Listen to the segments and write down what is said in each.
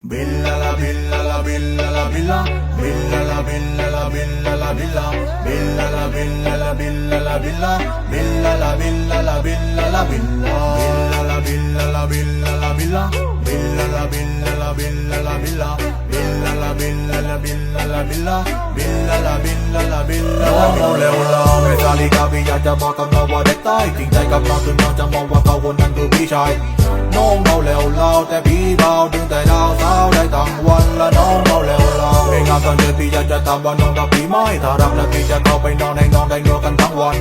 Billa la billa la billa la billa Billa la billa la billa la billa Billa la billa la billa la billa Billa la billa la billa la billa Billa la billa la billa la billa Billa la billa la billa la billa Billa la billa la billa la billa Billa la billa la billa la billa لولا مثالي كافي يا جماعة ما ودت تاي تيجي كم ما تنجم ما وقعوا نندو بيشاي น้องเมาเขาคนนั้นคือพี่ชายน้องเมาแล้วเราแต่พี่เบาดึงแต่ดาวสาวได้ทั้งวันละน้องเมาแล้วเราไม่งามตอนเดินพี่อยากจะตามว่าน้องรักพี่ไหมถ้ารักแล้วพี่จะเข้าไปนอนให้น้องได้นอนกันทั้งวัน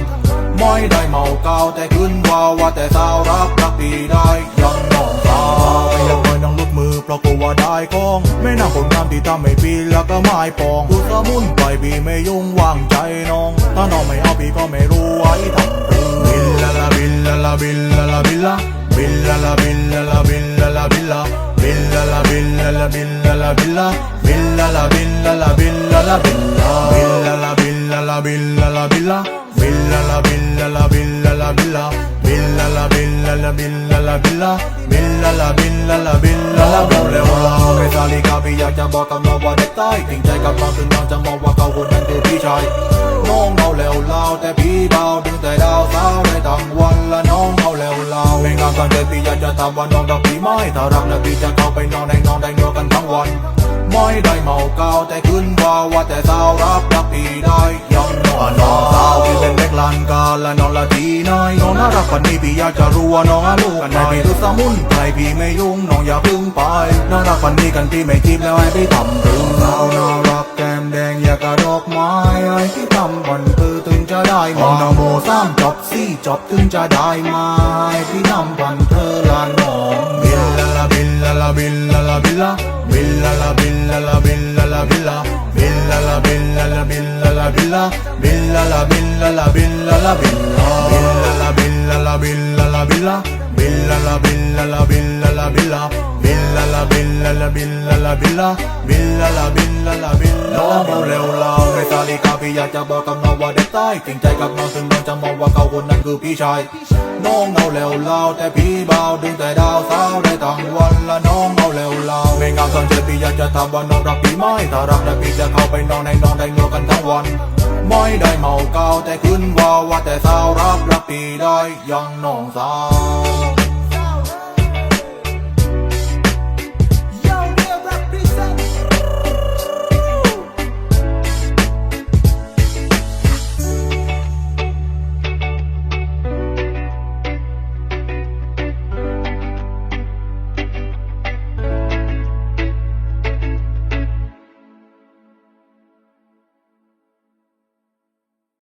ไม่ได้เมาเกาแต่ขึ้นว่าว่าแต่สาวรักรักพี่ได้ยังน้องสาวไม่อยากปล่อยน้องลุกมือเพราะกลัวได้กองไม่น่าผลงานที่ทำให้พี่แล้วก็ไม่ปองพูดสมุนไปพี่ไม่ยุ่งวางใจน้อง ถ้าน้องไม่เอาพี่ก็ไม่รู้ไว้ทำหรือบิลลาลาบิลลาลาบิลลาลาบิลลา Billa la billa la billa la billa Billa la billa la billa la billa Billa la billa la billa la billa Billa la billa la billa la billa Billa la billa la billa la billa Billa la billa la billa la billa Billa la billa la billa la billa เร็วเราไม่สาลิกาพี่อยากจะบอกกับน้องว่าเด็กใต้จริง งามกันเลยพี่อยากจะถามว่าน้องรักพี่ไหมถ้ารักแล้วพี่จะเข้าไปนอนให้นองได้นอนกันทั้งวันไม่ได้เมาเกาแต่ขึ้นว่าว่าแต่สาวรับรักพี่ได้ยังนอนน้องสาวพี่เป็นเด็กลานกาและน้องละทีน้อยน้องน่ารักกว่านี้พี่อยากจะรู้ว่าน้องอลูกกันไหนพี่รู้สมุนไพรพี่ไม่ยุ่งน้องอย่าพึ่งไปน่ารักกว่านี้กันพี่ไม่จีบแล้วให้พี่ทำถึงสาวน่ารัก ก้มแดงอยากกระดอกไม้ให้พี่ทำวันคือถึงจะได้มาโนโมสามจบสี่จบถึงจะได้มาให้พี่ทำวันเธอละน้องบิลลาลาบิลลาลาบิลลาลาบิลลา Billa la billa la billa la billa Billa la billa la billa la billa Billa la billa la billa la billa Billa la billa la billa la billa Billa la billa la billa la billa Billa la billa la billa la billa Billa la billa la billa น้องเมาเร็วเราไม่สาลิกาพี่อยากจะบอกกับน้องว่าเด็กใต้จริงใจกับน้องถึงน้องจะมองว่าเขาคนนั้นคือพี่ชายน้องเมาแล้วเราแต่พี่เบาดึงแต่ดาวสาวได้ทั้งวันละน้องเมาแล้วเราไม่งามตอนเจอพี่อยากจะถามว่าน้องรักพี่ไหมถ้ารักแล้วพี่จะเข้าไปนอนให้น้องได้นอนกันทั้งวันไม่ได้เมาเกาแต่ขึ้นว่าว่าแต่สาวรักรักพี่ได้ยังน้องสาว